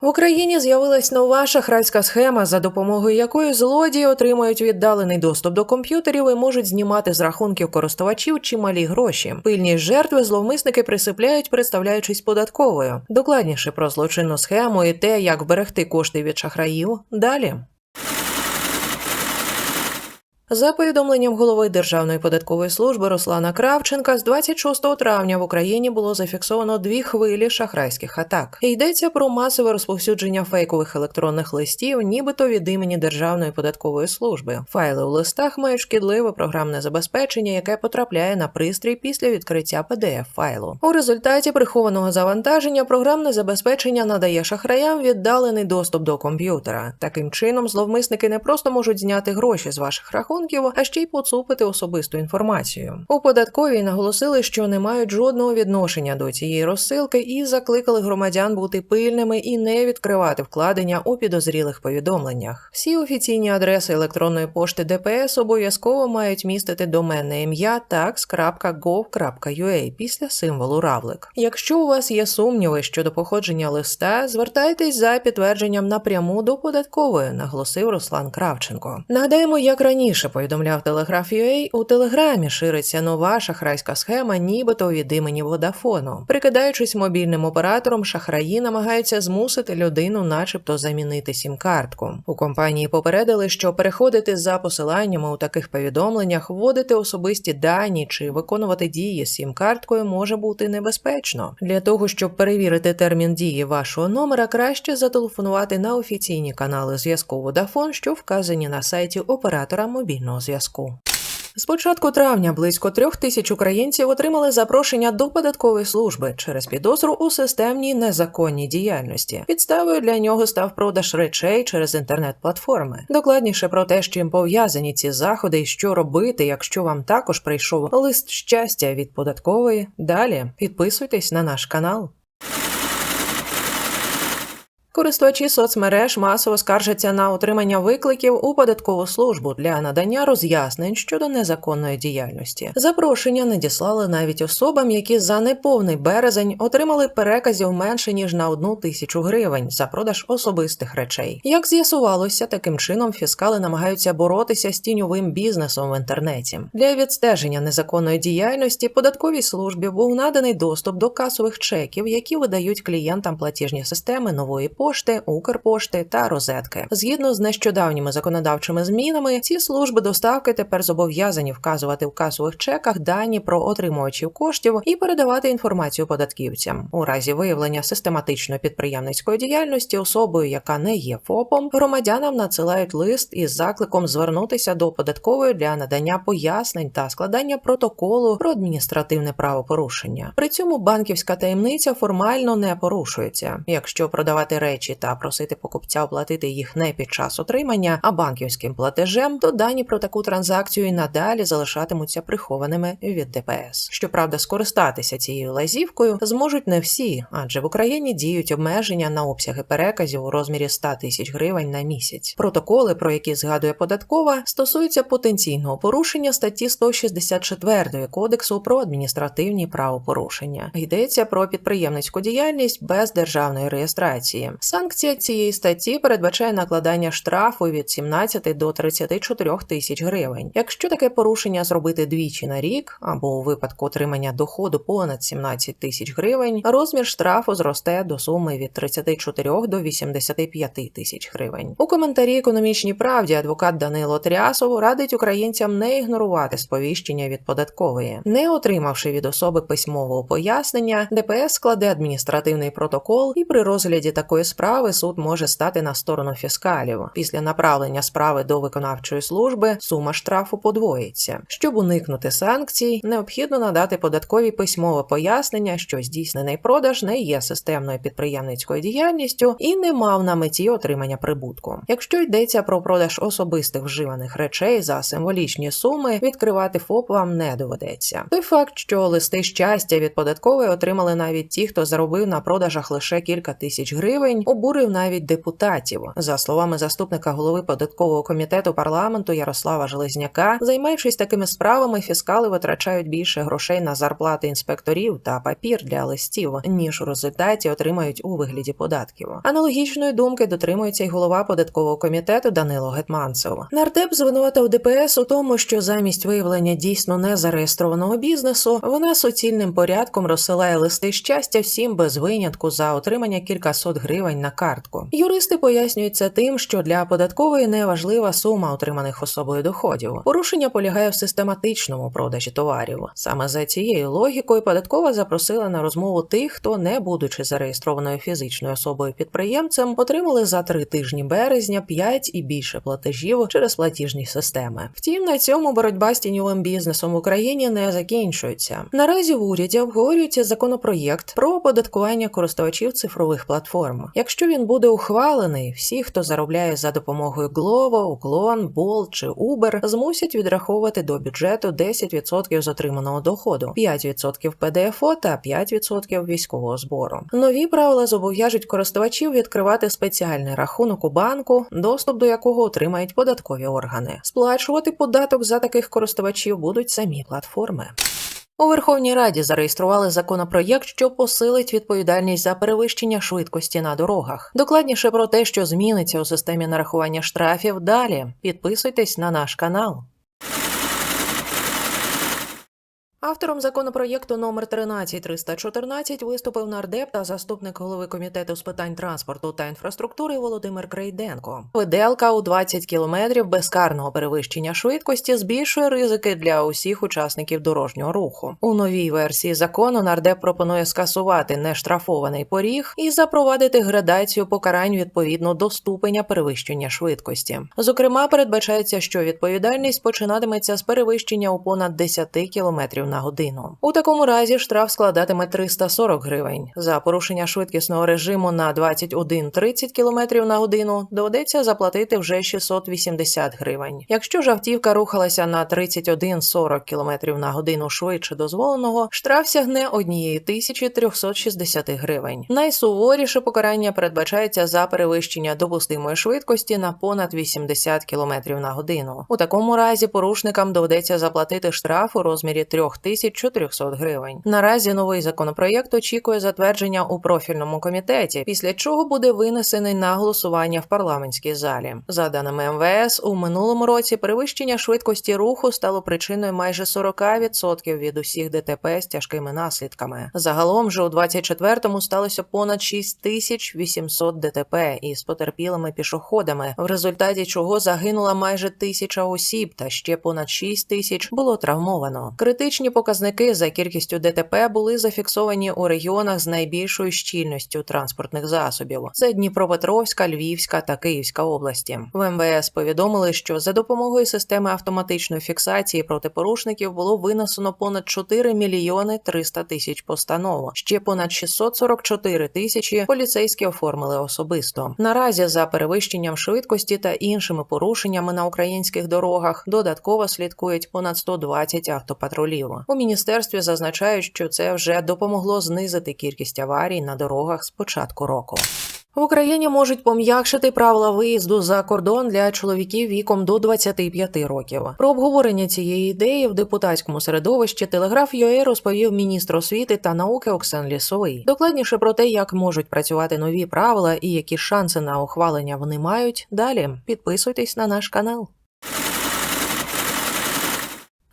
В Україні з'явилась нова шахрайська схема, за допомогою якої злодії отримають віддалений доступ до комп'ютерів і можуть знімати з рахунків користувачів чималі гроші. Пильні жертви зловмисники присипляють, представляючись податковою. Докладніше про злочинну схему і те, як вберегти кошти від шахраїв. Далі. За повідомленням голови Державної податкової служби Руслана Кравченка, з 26 травня в Україні було зафіксовано дві хвилі шахрайських атак. Йдеться про масове розповсюдження фейкових електронних листів, нібито від імені Державної податкової служби. Файли у листах мають шкідливе програмне забезпечення, яке потрапляє на пристрій після відкриття pdf файлу. У результаті прихованого завантаження програмне забезпечення надає шахраям віддалений доступ до комп'ютера. Таким чином, зловмисники не просто можуть зняти гроші з ваших рахунків, а ще й поцупити особисту інформацію. У податковій наголосили, що не мають жодного відношення до цієї розсилки і закликали громадян бути пильними і не відкривати вкладення у підозрілих повідомленнях. Всі офіційні адреси електронної пошти ДПС обов'язково мають містити доменне ім'я tax.gov.ua після символу равлик. Якщо у вас є сумніви щодо походження листа, звертайтесь за підтвердженням напряму до податкової, наголосив Руслан Кравченко. Нагадаємо, як раніше повідомляв Телеграф UA, у телеграмі шириться нова шахрайська схема, нібито від імені Водафону. Прикидаючись мобільним оператором, шахраї намагаються змусити людину, начебто, замінити сім-картку. У компанії попередили, що переходити за посиланнями у таких повідомленнях, вводити особисті дані чи виконувати дії з сім-карткою може бути небезпечно. Для того щоб перевірити термін дії вашого номера, краще зателефонувати на офіційні канали зв'язку Vodafone, що вказані на сайті оператора мобільного зв'язку. З початку травня близько трьох тисяч українців отримали запрошення до податкової служби через підозру у системній незаконній діяльності. Підставою для нього став продаж речей через інтернет-платформи. Докладніше про те, з чим пов'язані ці заходи і що робити, якщо вам також прийшов лист щастя від податкової. Далі підписуйтесь на наш канал. Користувачі соцмереж масово скаржаться на отримання викликів у податкову службу для надання роз'яснень щодо незаконної діяльності. Запрошення надіслали навіть особам, які за неповний березень отримали переказів менше ніж на одну тисячу гривень за продаж особистих речей. Як з'ясувалося, таким чином фіскали намагаються боротися з тіньовим бізнесом в інтернеті. Для відстеження незаконної діяльності податковій службі був наданий доступ до касових чеків, які видають клієнтам платіжні системи нової пошти пошти, Укрпошти та розетки. Згідно з нещодавніми законодавчими змінами, ці служби доставки тепер зобов'язані вказувати в касових чеках дані про отримувачів коштів і передавати інформацію податківцям. У разі виявлення систематичної підприємницької діяльності особою, яка не є ФОПом, громадянам надсилають лист із закликом звернутися до податкової для надання пояснень та складання протоколу про адміністративне правопорушення. При цьому банківська таємниця формально не порушується, якщо продавати речі речі та просити покупця оплатити їх не під час отримання, а банківським платежем, то дані про таку транзакцію і надалі залишатимуться прихованими від ДПС. Щоправда, скористатися цією лазівкою зможуть не всі, адже в Україні діють обмеження на обсяги переказів у розмірі 100 тисяч гривень на місяць. Протоколи, про які згадує податкова, стосуються потенційного порушення статті 164 Кодексу про адміністративні правопорушення. Йдеться про підприємницьку діяльність без державної реєстрації. Санкція цієї статті передбачає накладання штрафу від 17 до 34 тисяч гривень. Якщо таке порушення зробити двічі на рік або у випадку отримання доходу понад 17 тисяч гривень, розмір штрафу зросте до суми від 34 до 85 тисяч гривень. У коментарі економічній правді адвокат Данило Трясов радить українцям не ігнорувати сповіщення від податкової, не отримавши від особи письмового пояснення, ДПС складе адміністративний протокол і при розгляді такої справи суд може стати на сторону фіскалів. Після направлення справи до виконавчої служби сума штрафу подвоїться. Щоб уникнути санкцій, необхідно надати податкові письмове пояснення, що здійснений продаж не є системною підприємницькою діяльністю і не мав на меті отримання прибутку. Якщо йдеться про продаж особистих вживаних речей за символічні суми, відкривати ФОП вам не доведеться. Той факт, що листи щастя від податкової отримали навіть ті, хто заробив на продажах лише кілька тисяч гривень, обурив навіть депутатів. За словами заступника голови податкового комітету парламенту Ярослава Железняка, займаючись такими справами, фіскали витрачають більше грошей на зарплати інспекторів та папір для листів, ніж у результаті отримають у вигляді податків. Аналогічної думки дотримується й голова податкового комітету Данило Гетманцев. Нардеп звинуватив ДПС у тому, що замість виявлення дійсно незареєстрованого бізнесу вона суцільним порядком розсилає листи щастя всім без винятку за отримання кількасот гривень на картку. Юристи пояснюють це тим, що для податкової не важлива сума отриманих особою доходів. Порушення полягає в систематичному продажі товарів. Саме за цією логікою податкова запросила на розмову тих, хто, не будучи зареєстрованою фізичною особою підприємцем, отримали за три тижні березня 5 і більше платежів через платіжні системи. Втім, на цьому боротьба з тіньовим бізнесом в Україні не закінчується. Наразі в уряді обговорюється законопроєкт про оподаткування користувачів цифрових платформ. Якщо він буде ухвалений, всі, хто заробляє за допомогою Glovo, Уклон, Bolt чи Uber, змусять відраховувати до бюджету 10% з отриманого доходу, 5% ПДФО та 5% військового збору. Нові правила зобов'яжуть користувачів відкривати спеціальний рахунок у банку, доступ до якого отримають податкові органи. Сплачувати податок за таких користувачів будуть самі платформи. У Верховній Раді зареєстрували законопроєкт, що посилить відповідальність за перевищення швидкості на дорогах. Докладніше про те, що зміниться у системі нарахування штрафів. Далі підписуйтесь на наш канал. Автором законопроєкту номер 13314 виступив нардеп та заступник голови комітету з питань транспорту та інфраструктури Володимир Крейденко. Виделка у 20 кілометрів безкарного перевищення швидкості збільшує ризики для усіх учасників дорожнього руху. У новій версії закону нардеп пропонує скасувати нештрафований поріг і запровадити градацію покарань відповідно до ступеня перевищення швидкості. Зокрема, передбачається, що відповідальність починатиметься з перевищення у понад 10 кілометрів на годину. У такому разі штраф складатиме 340 гривень. За порушення швидкісного режиму на 21-30 км на годину доведеться заплатити вже 680 гривень. Якщо ж автівка рухалася на 31-40 км на годину швидше дозволеного, штраф сягне 1360 гривень. Найсуворіше покарання передбачається за перевищення допустимої швидкості на понад 80 км на годину. У такому разі порушникам доведеться заплатити штраф у розмірі 3400 гривень. Наразі новий законопроєкт очікує затвердження у профільному комітеті, після чого буде винесений на голосування в парламентській залі. За даними МВС, у минулому році перевищення швидкості руху стало причиною майже 40% від усіх ДТП з тяжкими наслідками. Загалом же у 24-му сталося понад 6800 ДТП із потерпілими пішоходами, в результаті чого загинула майже тисяча осіб, та ще понад 6 тисяч було травмовано. Критичні показники за кількістю ДТП були зафіксовані у регіонах з найбільшою щільністю транспортних засобів: це Дніпропетровська, Львівська та Київська області. В МВС повідомили, що за допомогою системи автоматичної фіксації протипорушників було винесено понад 4 мільйони 300 тисяч постанов. Ще понад 644 тисячі поліцейські оформили особисто. Наразі за перевищенням швидкості та іншими порушеннями на українських дорогах додатково слідкують понад 120 автопатрулів. У міністерстві зазначають, що це вже допомогло знизити кількість аварій на дорогах з початку року. В Україні можуть пом'якшити правила виїзду за кордон для чоловіків віком до 25 років. Про обговорення цієї ідеї в депутатському середовищі телеграф ЮЕ розповів міністр освіти та науки Оксен Лісовий. Докладніше про те, як можуть працювати нові правила і які шанси на ухвалення вони мають. Далі підписуйтесь на наш канал.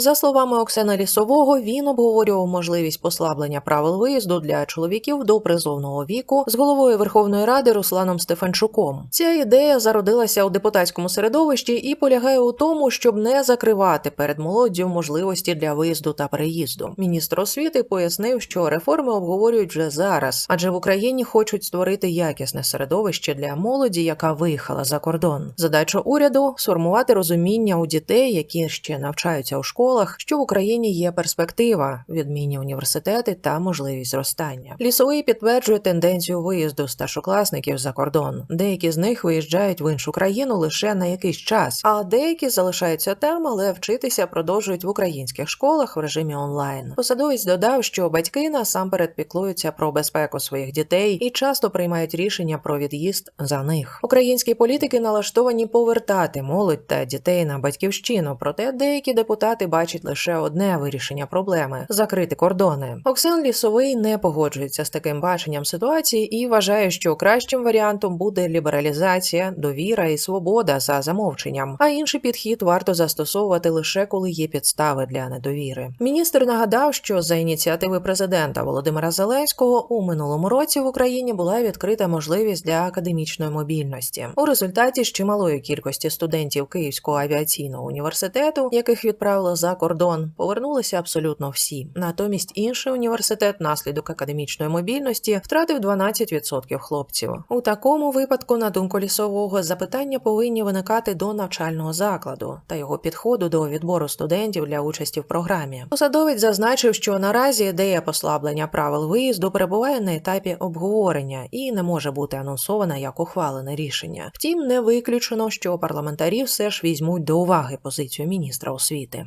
За словами Оксена Лісового, він обговорював можливість послаблення правил виїзду для чоловіків до призовного віку з головою Верховної Ради Русланом Стефанчуком. Ця ідея зародилася у депутатському середовищі і полягає у тому, щоб не закривати перед молоддю можливості для виїзду та переїзду. Міністр освіти пояснив, що реформи обговорюють вже зараз, адже в Україні хочуть створити якісне середовище для молоді, яка виїхала за кордон. Задача уряду сформувати розуміння у дітей, які ще навчаються у школі школах, що в Україні є перспектива, відмінні університети та можливість зростання. Лісовий підтверджує тенденцію виїзду старшокласників за кордон. Деякі з них виїжджають в іншу країну лише на якийсь час, а деякі залишаються там, але вчитися продовжують в українських школах в режимі онлайн. Посадовець додав, що батьки насамперед піклуються про безпеку своїх дітей і часто приймають рішення про від'їзд за них. Українські політики налаштовані повертати молодь та дітей на батьківщину, проте деякі депутати бачать лише одне вирішення проблеми закрити кордони. Оксан Лісовий не погоджується з таким баченням ситуації і вважає, що кращим варіантом буде лібералізація, довіра і свобода за замовченням. А інший підхід варто застосовувати лише коли є підстави для недовіри. Міністр нагадав, що за ініціативи президента Володимира Зеленського у минулому році в Україні була відкрита можливість для академічної мобільності. У результаті з чималої кількості студентів Київського авіаційного університету, яких відправили за кордон, повернулися абсолютно всі. Натомість інший університет, наслідок академічної мобільності, втратив 12% хлопців. У такому випадку, на думку лісового, запитання повинні виникати до навчального закладу та його підходу до відбору студентів для участі в програмі. Посадовець зазначив, що наразі ідея послаблення правил виїзду перебуває на етапі обговорення і не може бути анонсована як ухвалене рішення. Втім, не виключено, що парламентарі все ж візьмуть до уваги позицію міністра освіти.